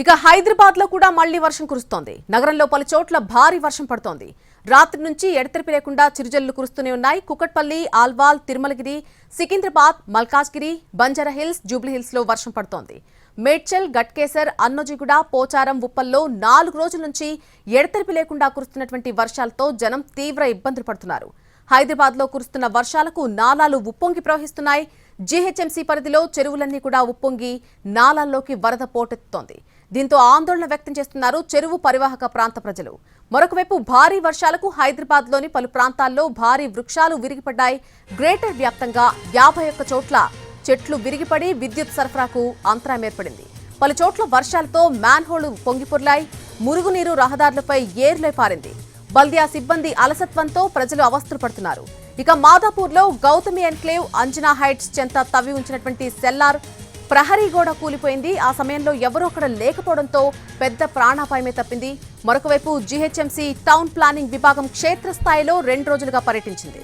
ఇక హైదరాబాద్లో కూడా మళ్ళీ వర్షం కురుస్తోంది. నగరంలో పలు చోట్ల భారీ వర్షం పడుతోంది. రాత్రి నుంచి ఎడతెరిపి లేకుండా చిరుజల్లు కురుస్తూనే ఉన్నాయి. కుకట్పల్లి ఆల్వాల్ తిరుమలగిరి సికింద్రాబాద్ మల్కాజ్గిరి బంజారాహిల్స్ జూబ్లీహిల్స్లో వర్షం పడుతోంది. మేడ్చల్ గట్కేసర్ అన్నోజిగూడ పోచారం ఉప్పల్లో నాలుగు రోజుల నుంచి ఎడతెరిపి లేకుండా కురుస్తున్నటువంటి వర్షాలతో జనం తీవ్ర ఇబ్బందులు పడుతున్నారు. హైదరాబాద్లో కురుస్తున్న వర్షాలకు నాలాలు ఉప్పొంగి ప్రవహిస్తున్నాయి. జీహెచ్ఎంసీ పరిధిలో చెరువులన్నీ కూడా ఉప్పొంగి నాలాల్లోకి వరద పోటెత్తుతోంది. దీంతో ఆందోళన వ్యక్తం చేస్తున్నారు చెరువు పరివాహక ప్రాంత ప్రజలు. మరొకవైపు భారీ వర్షాలకు హైదరాబాద్లోని పలు ప్రాంతాల్లో భారీ వృక్షాలు విరిగిపడ్డాయి. గ్రేటర్ వ్యాప్తంగా యాభై ఒక్క చోట్ల చెట్లు విరిగిపడి విద్యుత్ సరఫరాకు అంతరాయం ఏర్పడింది. పలు చోట్ల వర్షాలతో మ్యాన్హోళ్ళు పొంగిపొర్లాయి. మురుగునీరు రహదారులపై ఏర్లై పారింది. బల్దియా సిబ్బంది అలసత్వంతో ప్రజలు అవస్థలు పడుతున్నారు. ఇక మాదాపూర్లో గౌతమి ఎన్క్లేవ్ అంజనా హైట్స్ చెంత తవ్వి ఉంచినటువంటి సెల్లార్ ప్రహరీ గోడ కూలిపోయింది. ఆ సమయంలో ఎవరూ అక్కడ లేకపోవడంతో పెద్ద ప్రాణాపాయమే తప్పింది. మరొకవైపు జీహెచ్ఎంసీ టౌన్ ప్లానింగ్ విభాగం క్షేత్రస్థాయిలో రెండు రోజులుగా పర్యటించింది.